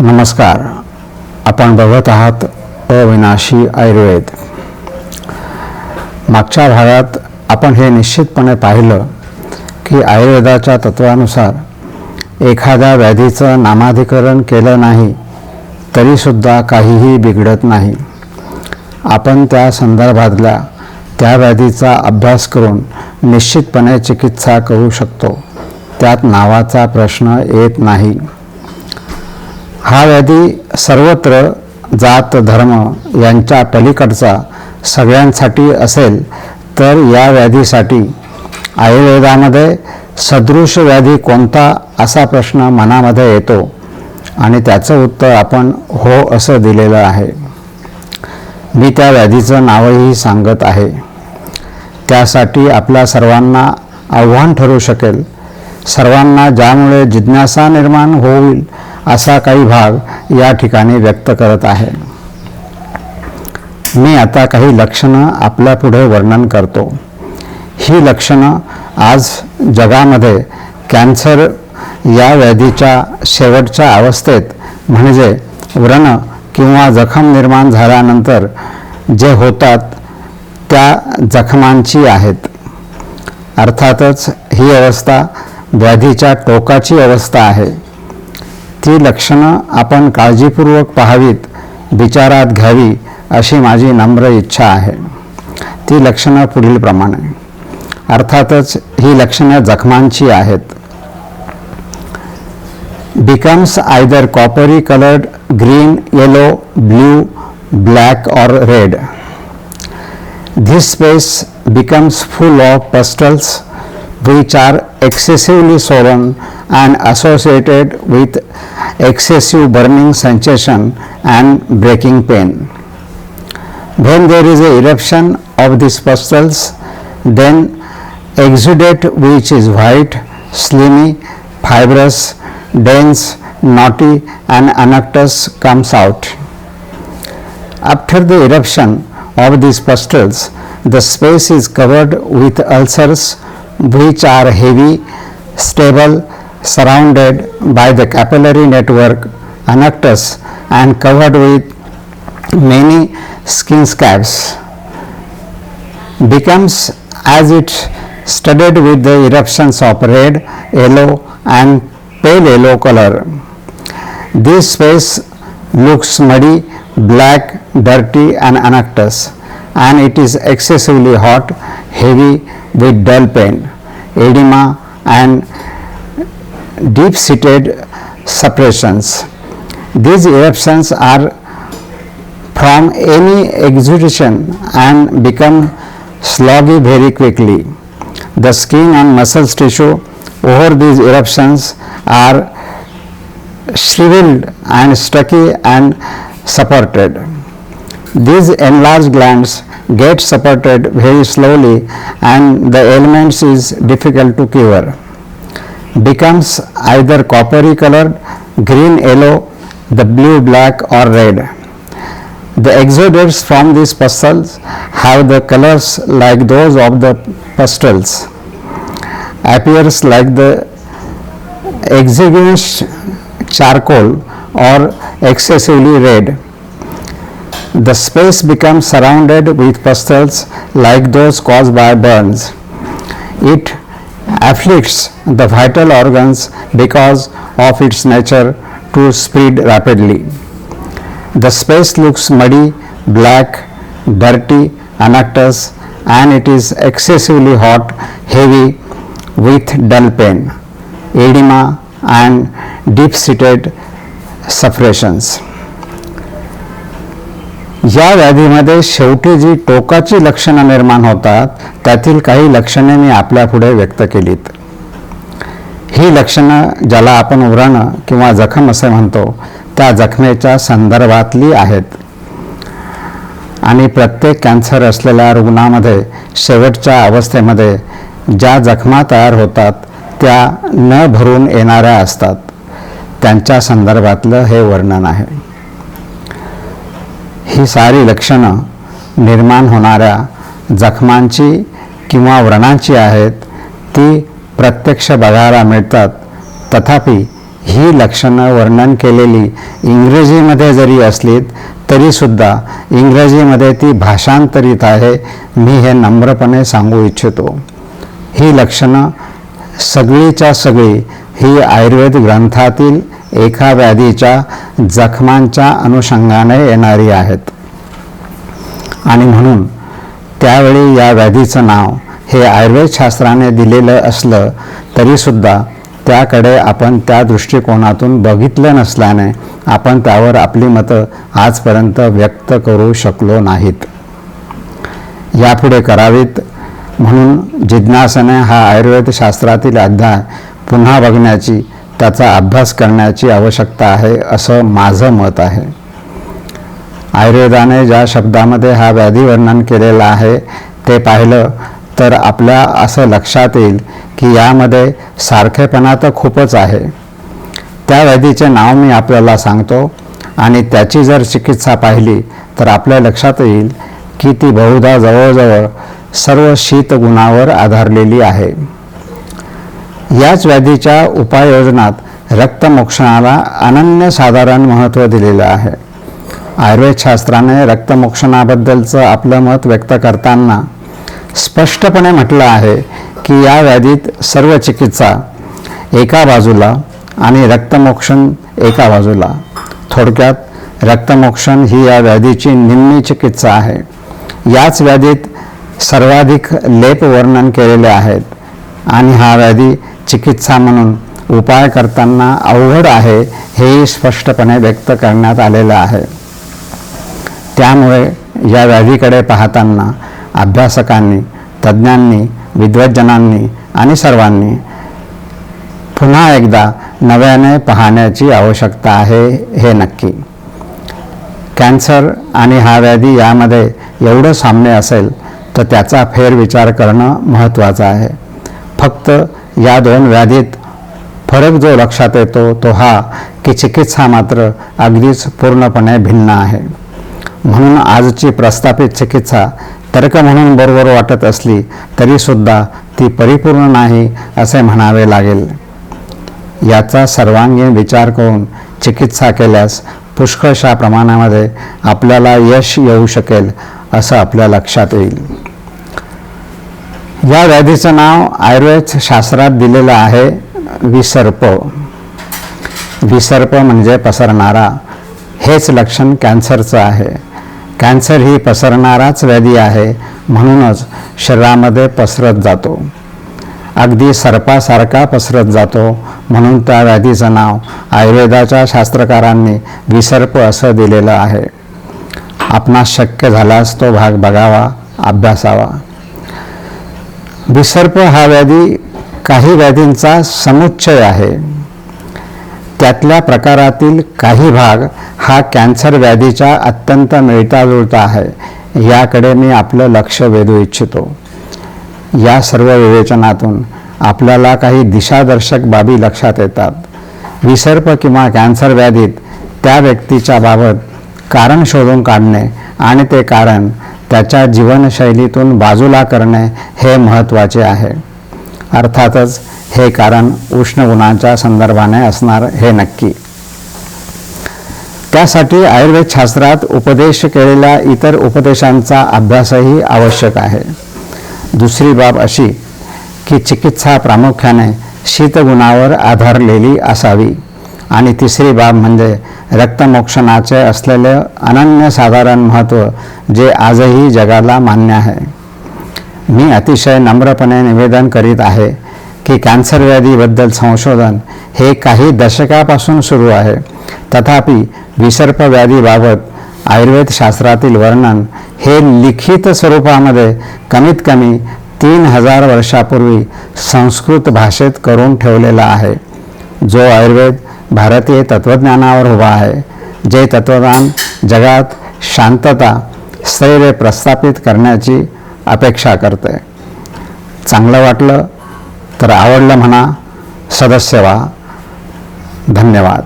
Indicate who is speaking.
Speaker 1: नमस्कार. आपण बघत आहात अविनाशी आयुर्वेद. मागच्या भागात आपण हे निश्चितपणे पाहिलं की आयुर्वेदाच्या तत्वानुसार एखाद्या व्याधीचं नामाधिकरण केलं नाही तरीसुद्धा काहीही बिघडत नाही. आपण त्या संदर्भातल्या त्या व्याधीचा अभ्यास करून निश्चितपणे चिकित्सा करू शकतो. त्यात नावाचा प्रश्न येत नाही. हा व्याधी सर्वत्र जात धर्म यांच्या पलीकडचा सगळ्यांसाठी असेल तर या व्याधीसाठी आयुर्वेदामध्ये सदृश व्याधी कोणता असा प्रश्न मनामध्ये येतो? आणि त्याचं उत्तर आपण हो असं दिलेलं आहे. मी त्या व्याधीचं नावही सांगत आहे. त्यासाठी आपल्या सर्वांना आव्हान ठरू शकेल. सर्वांना ज्यामुळे जिज्ञासा निर्माण होईल असा काही भाग या ठिकाणी व्यक्त करत आहे. मी आता काही लक्षणं आपल्या पुढे वर्णन करतो. ही लक्षणं आज जगामध्ये कॅन्सर या व्याधीच्या शेवटच्या अवस्थेत म्हणजे व्रण किंवा जखम निर्माण झाल्यानंतर जे होतात त्या जखमांची आहेत. अर्थातच ही अवस्था व्याधीच्या टोकाची अवस्था आहे. ती लक्षणं आपण काळजीपूर्वक पाहावीत विचारात घ्यावी अशी माझी नम्र इच्छा आहे. ती लक्षणं पुढीलप्रमाणे अर्थातच ही लक्षणं जखमांची आहेत. Becomes either coppery coloured green yellow blue black or red. This space becomes full of pustules which are excessively swollen and associated with excessive burning sensation and breaking pain. When there is a eruption of these pustules, then exudate which is white, slimy, fibrous, dense, knotty and anactus comes out. After the eruption of these pustules, the space is covered with ulcers which are heavy, stable, surrounded by the capillary network, anactus and covered with many skin scabs. Becomes as it studded with the eruptions of red, yellow and pale yellow color. This space looks muddy, black, dirty and anactus and it is excessively hot, heavy with dull pain, edema and deep-seated suppressions. These eruptions are from any exudation and become sloggy very quickly. The skin and muscles tissue over these eruptions are shriveled and sticky and supported. These enlarged glands get supported very slowly and the ailments is difficult to cure. Becomes either coppery colored, green, yellow, the blue, black or red. The exudates from these pustules have the colors like those of the pustules. Appears like the exiguous charcoal or excessively red. The space becomes surrounded with pustules like those caused by burns. It afflicts the vital organs because of its nature to spread rapidly. The space looks muddy, black, dirty, anactus, and it is excessively hot, heavy, with dull pain, edema, and deep-seated suppressions. या व्याधीमध्ये शेवटी जी टोकाची लक्षणं निर्माण होतात त्यातील काही लक्षणे मी आपल्या पुढे व्यक्त केलीत. ही लक्षणं ज्याला आपण व्रण किंवा जखम असे म्हणतो त्या जखमेच्या संदर्भातली आहेत. आणि प्रत्येक कॅन्सर असलेल्या रुग्णामध्ये शेवटच्या अवस्थेमध्ये ज्या जखमा तयार होतात त्या न भरून येणाऱ्या असतात. त्यांच्या संदर्भातलं हे वर्णन आहे. ही सारी लक्षणं निर्माण होणाऱ्या जखमांची किंवा व्रणांची आहेत ती प्रत्यक्ष बघायला मिळतात. तथापि ही लक्षणं वर्णन केलेली इंग्रजीमध्ये जरी असलीत तरीसुद्धा इंग्रजीमध्ये ती भाषांतरित आहे मी हे नम्रपणे सांगू इच्छितो. ही लक्षणं सगळीच्या सगळी ही आयुर्वेद ग्रंथातील एका व्याधीच्या जखमांच्या अनुषंगाने येणारी आहेत. आणि म्हणून त्यावेळी या व्याधीचं नाव हे आयुर्वेदशास्त्राने दिलेलं असलं तरीसुद्धा त्याकडे आपण त्या दृष्टिकोनातून बघितलं नसल्याने आपण त्यावर आपली मतं आजपर्यंत व्यक्त करू शकलो नाहीत. यापुढे करावीत म्हणून जिज्ञासने हा आयुर्वेदशास्त्रातील अध्याय पुन्हा बघण्याची त्याचा अभ्यास करण्याची आवश्यकता आहे असं माझं मत आहे. आयुर्वेदाने ज्या शब्दामध्ये हा व्याधी वर्णन केलेला आहे ते पाहिलं तर आपल्या असं लक्षात येईल की यामध्ये सारखेपणा तर खूपच आहे. त्या व्याधीचे नाव मी आपल्याला सांगतो आणि त्याची जर चिकित्सा पाहिली तर आपल्या लक्षात येईल की ती बहुधा जवळजवळ सर्व शीतगुणावर आधारलेली आहे. याच व्याधीच्या उपाययोजनात रक्तमोक्षणाला अनन्यसाधारण महत्त्व दिलेलं आहे. आयुर्वेदशास्त्राने रक्तमोक्षणाबद्दलचं आपलं मत व्यक्त करताना स्पष्टपणे म्हटलं आहे की या व्याधीत सर्व चिकित्सा एका बाजूला आणि रक्तमोक्षण एका बाजूला. थोडक्यात रक्तमोक्षण ही या व्याधीची निम्मी चिकित्सा आहे. याच व्याधीत सर्वाधिक लेप वर्णन केलेले आहेत आणि हा व्याधी चिकित्सा म्हणून उपाय करताना अवघड आहे हे स्पष्टपणे व्यक्त करण्यात आलेलं आहे. त्यामुळे या व्याधीकडे पाहताना अभ्यासकांनी तज्ज्ञांनी विद्वज्जनांनी आणि सर्वांनी पुन्हा एकदा नव्याने पाहण्याची आवश्यकता आहे हे नक्की. कॅन्सर आणि हा व्याधी यामध्ये एवढं साम्य असेल तर त्याचा फेरविचार करणं महत्त्वाचं आहे. फक्त या दोन व्याधीत फरक जो लक्षात येतो तो हा की चिकित्सा मात्र अगदीच पूर्णपणे भिन्न आहे. म्हणून आजची प्रस्थापित चिकित्सा तर्क म्हणून बरोबर वाटत असली तरीसुद्धा ती परिपूर्ण नाही असे म्हणावे लागेल. याचा सर्वांगीण विचार करून चिकित्सा केल्यास पुष्कळशा प्रमाणामध्ये आपल्याला यश येऊ शकेल असं आपल्या लक्षात येईल. या व्याधीचं नाव आयुर्वेद शास्त्रात दिलेलं आहे विसर्प. विसर्प म्हणजे पसरणारा. हेच लक्षण कॅन्सरचं आहे. कॅन्सर ही पसरणाराच व्याधी आहे म्हणूनच शरीरामध्ये पसरत जातो. अगदी सर्पासारखा पसरत जातो म्हणून त्या व्याधीचं नाव आयुर्वेदाच्या शास्त्रकारांनी विसर्प असं दिलेलं आहे. आपणास शक्य झाल्यास तो भाग बघावा अभ्यासावा. विसर्प हा व्याधी काही व्याधींचा समुच्चय आहे. त्यातल्या प्रकारातील काही भाग हा कॅन्सर व्याधीच्या अत्यंत मिळताजुळता आहे याकडे मी आपलं लक्ष वेधू इच्छितो. या सर्व विवेचनातून आपल्याला काही दिशादर्शक बाबी लक्षात येतात. विसर्प किंवा कॅन्सर व्याधीत त्या व्यक्तीच्या बाबत कारण शोधून काढणे आणि ते कारण त्याच्या जीवनशैलीतून बाजूला करणे हे महत्त्वाचे आहे. अर्थातच हे कारण उष्ण गुणांच्या संदर्भाने असणार हे नक्की. त्यासाठी आयुर्वेदशास्त्रात उपदेश केलेल्या इतर उपदेशांचा अभ्यासही आवश्यक आहे. दुसरी बाब अशी की चिकित्सा प्रामुख्याने शीतगुणावर आधारलेली असावी. आणि तिसरी बाब म्हणजे रक्तमोक्षणाचे असलेले अनन्यसाधारण महत्त्व जे आजही जगाला मान्य आहे. मी अतिशय नम्रपणे निवेदन करीत आहे की कॅन्सर व्याधीबद्दल संशोधन हे काही दशकापासून सुरू आहे. तथापि विसर्प व्याधीबाबत आयुर्वेद शास्त्रातील वर्णन हे लिखित स्वरूपामध्ये कमीत कमी तीन हजार वर्षापूर्वी संस्कृत भाषेत करून ठेवलेलं आहे. जो आयुर्वेद भारतीय तत्त्वज्ञानावर उभा आहे जे तत्त्वज्ञान जगात शांतता स्थैर्य प्रस्थापित करण्याची अपेक्षा करते. चांगलं वाटलं तर आवडलं म्हणा सदस्य व्हा. धन्यवाद.